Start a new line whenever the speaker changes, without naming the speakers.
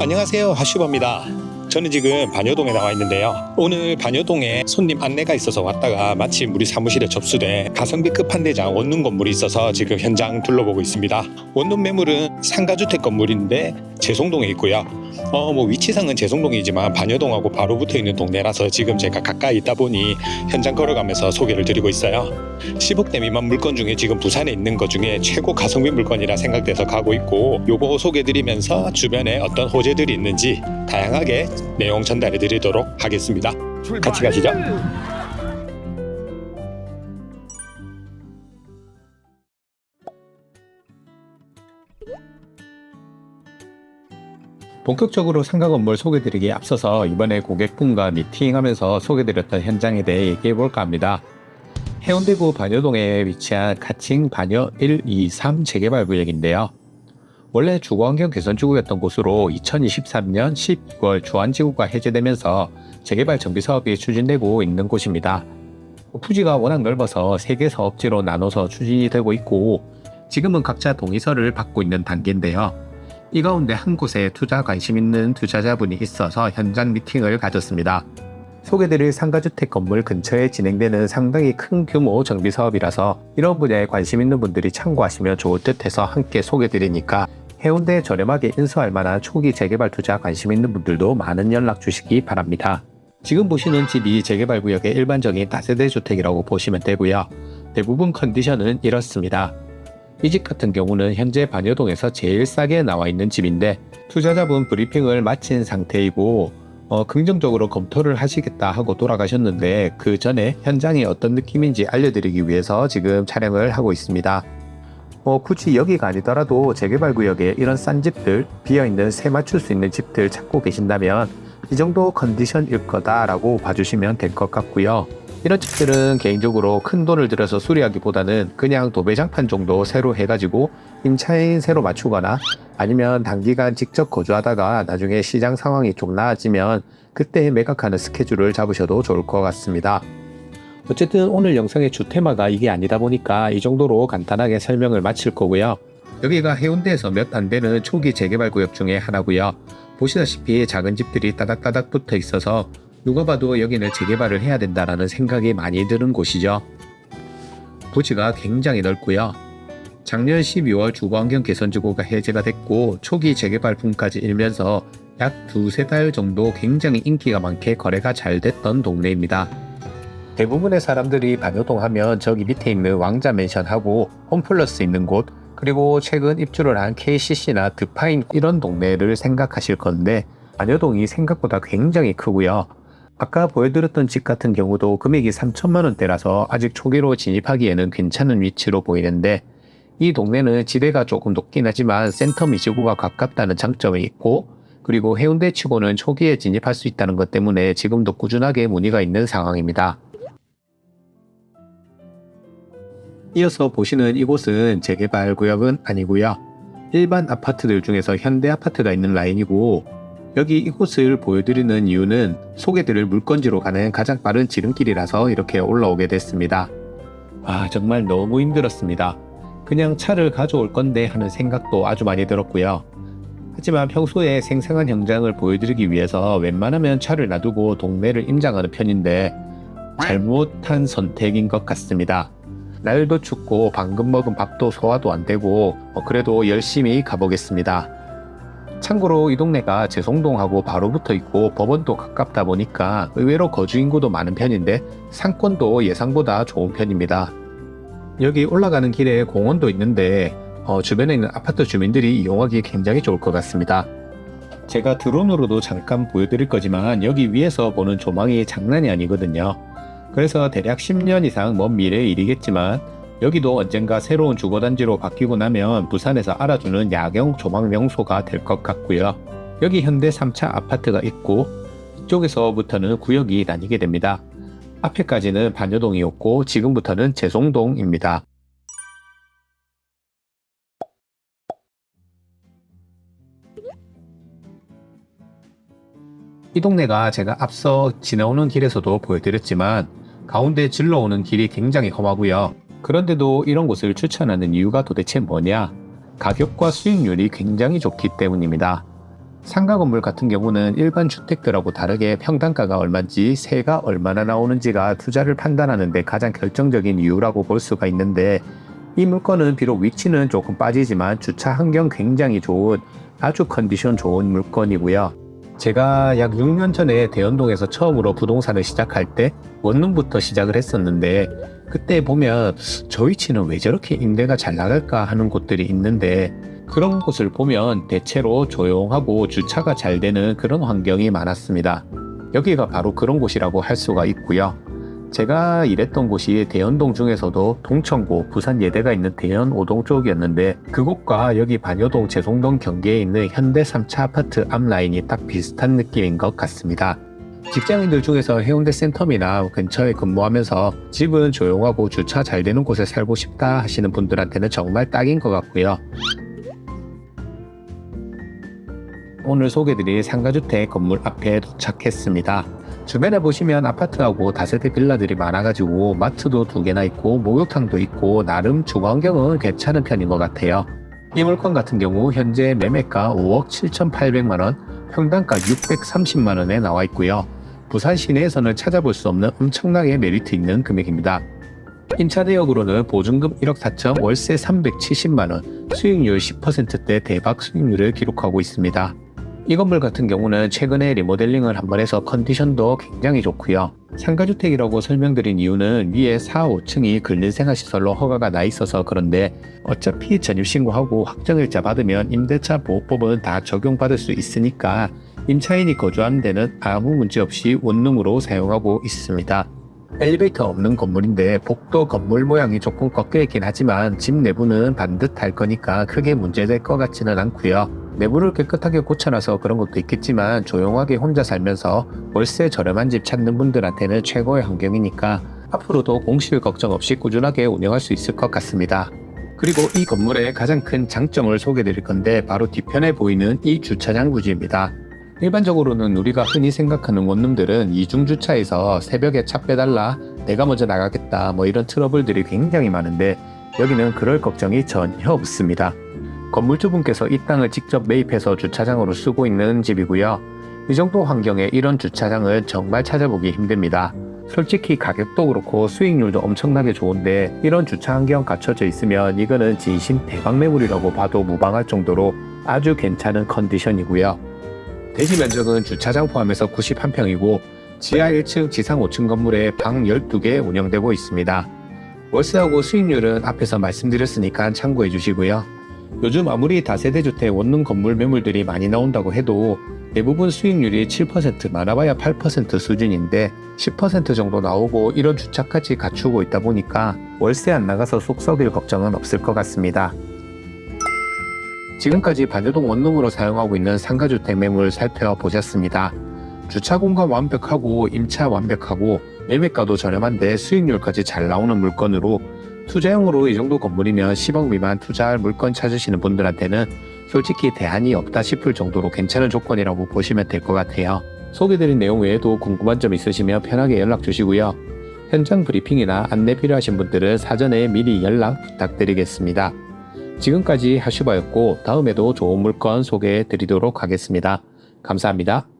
안녕하세요. 하슈버입니다 저는 지금 반여동에 나와 있는데요. 오늘 반여동에 손님 안내가 있어서 왔다가 마침 우리 사무실에 접수된 가성비 끝판대장 원룸 건물이 있어서 지금 현장 둘러보고 있습니다. 원룸 매물은 상가주택 건물인데 재송동에 있고요. 어 뭐 위치상은 재송동이지만 반여동하고 바로 붙어 있는 동네라서 지금 제가 가까이 있다 보니 현장 걸어가면서 소개를 드리고 있어요. 10억대 미만 물건 중에 지금 부산에 있는 것 중에 최고 가성비 물건이라 생각돼서 가고 있고 요거 소개드리면서 주변에 어떤 호재들이 있는지 다양하게 내용 전달해 드리도록 하겠습니다. 같이 가시죠. 본격적으로 상가 건물 소개드리기에 앞서서 이번에 고객분과 미팅하면서 소개드렸던 현장에 대해 얘기해 볼까 합니다. 해운대구 반여동에 위치한 가칭 반여 1, 2, 3 재개발 구역인데요. 원래 주거환경 개선 지구였던 곳으로 2023년 12월 주안지구가 해제되면서 재개발 정비 사업이 추진되고 있는 곳입니다. 부지가 워낙 넓어서 3개 사업지로 나눠서 추진이 되고 있고 지금은 각자 동의서를 받고 있는 단계인데요. 이 가운데 한 곳에 투자 관심 있는 투자자분이 있어서 현장 미팅을 가졌습니다. 소개드릴 상가주택 건물 근처에 진행되는 상당히 큰 규모 정비 사업이라서 이런 분야에 관심 있는 분들이 참고하시면 좋을 듯 해서 함께 소개드리니까 해운대에 저렴하게 인수할 만한 초기 재개발 투자 관심 있는 분들도 많은 연락 주시기 바랍니다. 지금 보시는 집이 재개발 구역의 일반적인 다세대 주택이라고 보시면 되고요. 대부분 컨디션은 이렇습니다. 이 집 같은 경우는 현재 반여동에서 제일 싸게 나와 있는 집인데 투자자분 브리핑을 마친 상태이고 어, 긍정적으로 검토를 하시겠다 하고 돌아가셨는데 그 전에 현장이 어떤 느낌인지 알려드리기 위해서 지금 촬영을 하고 있습니다. 어, 굳이 여기가 아니더라도 재개발 구역에 이런 싼 집들, 비어있는 새 맞출 수 있는 집들 찾고 계신다면 이 정도 컨디션일 거다라고 봐주시면 될 것 같고요. 이런 집들은 개인적으로 큰 돈을 들여서 수리하기보다는 그냥 도배장판 정도 새로 해가지고 임차인 새로 맞추거나 아니면 단기간 직접 거주하다가 나중에 시장 상황이 좀 나아지면 그때 매각하는 스케줄을 잡으셔도 좋을 것 같습니다. 어쨌든 오늘 영상의 주 테마가 이게 아니다 보니까 이 정도로 간단하게 설명을 마칠 거고요. 여기가 해운대에서 몇 안 되는 초기 재개발 구역 중에 하나고요. 보시다시피 작은 집들이 따닥따닥 붙어 있어서 누가 봐도 여기는 재개발을 해야 된다라는 생각이 많이 드는 곳이죠. 부지가 굉장히 넓고요. 작년 12월 주거환경 개선지구가 해제가 됐고 초기 재개발 붐까지 일면서 약 두세 달 정도 굉장히 인기가 많게 거래가 잘 됐던 동네입니다. 대부분의 사람들이 반여동 하면 저기 밑에 있는 왕자 맨션하고 홈플러스 있는 곳 그리고 최근 입주를 한 KCC나 드파인 이런 동네를 생각하실 건데 반여동이 생각보다 굉장히 크고요. 아까 보여드렸던 집 같은 경우도 금액이 3천만 원대라서 아직 초기로 진입하기에는 괜찮은 위치로 보이는데 이 동네는 지대가 조금 높긴 하지만 센터 미지구가 가깝다는 장점이 있고 그리고 해운대 치고는 초기에 진입할 수 있다는 것 때문에 지금도 꾸준하게 문의가 있는 상황입니다. 이어서 보시는 이곳은 재개발 구역은 아니고요. 일반 아파트들 중에서 현대 아파트가 있는 라인이고 여기 이곳을 보여드리는 이유는 소개드릴 물건지로 가는 가장 빠른 지름길이라서 이렇게 올라오게 됐습니다. 아 정말 너무 힘들었습니다. 그냥 차를 가져올 건데 하는 생각도 아주 많이 들었고요. 하지만 평소에 생생한 현장을 보여드리기 위해서 웬만하면 차를 놔두고 동네를 임장하는 편인데 잘못한 선택인 것 같습니다. 날도 춥고 방금 먹은 밥도 소화도 안 되고 어, 그래도 열심히 가보겠습니다. 참고로 이 동네가 재송동하고 바로 붙어 있고 법원도 가깝다 보니까 의외로 거주 인구도 많은 편인데 상권도 예상보다 좋은 편입니다. 여기 올라가는 길에 공원도 있는데 어, 주변에 있는 아파트 주민들이 이용하기 굉장히 좋을 것 같습니다. 제가 드론으로도 잠깐 보여드릴 거지만 여기 위에서 보는 조망이 장난이 아니거든요. 그래서 대략 10년 이상 먼 미래의 일이겠지만 여기도 언젠가 새로운 주거단지로 바뀌고 나면 부산에서 알아주는 야경 조망 명소가 될 것 같고요. 여기 현대 3차 아파트가 있고 이쪽에서부터는 구역이 나뉘게 됩니다. 앞에까지는 반여동이었고 지금부터는 재송동입니다. 이 동네가 제가 앞서 지나오는 길에서도 보여드렸지만 가운데 질러오는 길이 굉장히 험하고요. 그런데도 이런 곳을 추천하는 이유가 도대체 뭐냐? 가격과 수익률이 굉장히 좋기 때문입니다. 상가 건물 같은 경우는 일반 주택들하고 다르게 평당가가 얼마인지 세가 얼마나 나오는지가 투자를 판단하는 데 가장 결정적인 이유라고 볼 수가 있는데 이 물건은 비록 위치는 조금 빠지지만 주차 환경 굉장히 좋은 아주 컨디션 좋은 물건이고요. 제가 약 6년 전에 대연동에서 처음으로 부동산을 시작할 때 원룸부터 시작을 했었는데 그때 보면 저 위치는 왜 저렇게 임대가 잘 나갈까 하는 곳들이 있는데 그런 곳을 보면 대체로 조용하고 주차가 잘 되는 그런 환경이 많았습니다. 여기가 바로 그런 곳이라고 할 수가 있고요. 제가 일했던 곳이 대연동 중에서도 동천고, 부산 예대가 있는 대연 5동 쪽이었는데 그곳과 여기 반여동 제송동 경계에 있는 현대 3차 아파트 앞 라인이 딱 비슷한 느낌인 것 같습니다. 직장인들 중에서 해운대 센텀이나 근처에 근무하면서 집은 조용하고 주차 잘 되는 곳에 살고 싶다 하시는 분들한테는 정말 딱인 것 같고요. 오늘 소개드릴 상가주택 건물 앞에 도착했습니다. 주변에 보시면 아파트하고 다세대 빌라들이 많아가지고 마트도 두 개나 있고 목욕탕도 있고 나름 주거환경은 괜찮은 편인 것 같아요. 이 물건 같은 경우 현재 매매가 5억 7,800만원, 평당가 630만원에 나와 있고요. 부산 시내에서는 찾아볼 수 없는 엄청나게 메리트 있는 금액입니다. 임차대역으로는 보증금 1억 4천, 월세 370만원, 수익률 10%대 대박 수익률을 기록하고 있습니다. 이 건물 같은 경우는 최근에 리모델링을 한번 해서 컨디션도 굉장히 좋고요. 상가주택이라고 설명드린 이유는 위에 4, 5층이 근린생활시설로 허가가 나 있어서 그런데 어차피 전입신고하고 확정일자 받으면 임대차 보호법은 다 적용받을 수 있으니까 임차인이 거주하는 데는 아무 문제 없이 원룸으로 사용하고 있습니다. 엘리베이터 없는 건물인데 복도 건물 모양이 조금 꺾여 있긴 하지만 집 내부는 반듯할 거니까 크게 문제될 것 같지는 않고요. 내부를 깨끗하게 고쳐놔서 그런 것도 있겠지만 조용하게 혼자 살면서 월세 저렴한 집 찾는 분들한테는 최고의 환경이니까 앞으로도 공실 걱정 없이 꾸준하게 운영할 수 있을 것 같습니다. 그리고 이 건물의 가장 큰 장점을 소개해 드릴 건데 바로 뒤편에 보이는 이 주차장 부지입니다. 일반적으로는 우리가 흔히 생각하는 원룸들은 이중주차에서 새벽에 차 빼달라 내가 먼저 나가겠다 뭐 이런 트러블들이 굉장히 많은데 여기는 그럴 걱정이 전혀 없습니다. 건물주분께서 이 땅을 직접 매입해서 주차장으로 쓰고 있는 집이고요. 이 정도 환경에 이런 주차장은 정말 찾아보기 힘듭니다. 솔직히 가격도 그렇고 수익률도 엄청나게 좋은데 이런 주차 환경 갖춰져 있으면 이거는 진심 대박 매물이라고 봐도 무방할 정도로 아주 괜찮은 컨디션이고요. 대지 면적은 주차장 포함해서 91평이고 지하 1층, 지상 5층 건물에 방 12개 운영되고 있습니다. 월세하고 수익률은 앞에서 말씀드렸으니까 참고해 주시고요. 요즘 아무리 다세대 주택 원룸 건물 매물들이 많이 나온다고 해도 대부분 수익률이 7% 많아봐야 8% 수준인데 10% 정도 나오고 이런 주차까지 갖추고 있다 보니까 월세 안 나가서 속 썩일 걱정은 없을 것 같습니다. 지금까지 반여동 원룸으로 사용하고 있는 상가주택 매물 살펴보셨습니다. 주차 공간 완벽하고 임차 완벽하고 매매가도 저렴한데 수익률까지 잘 나오는 물건으로 투자용으로 이 정도 건물이면 10억 미만 투자할 물건 찾으시는 분들한테는 솔직히 대안이 없다 싶을 정도로 괜찮은 조건이라고 보시면 될 것 같아요. 소개드린 내용 외에도 궁금한 점 있으시면 편하게 연락 주시고요. 현장 브리핑이나 안내 필요하신 분들은 사전에 미리 연락 부탁드리겠습니다. 지금까지 하슈바였고 다음에도 좋은 물건 소개해 드리도록 하겠습니다. 감사합니다. 끝!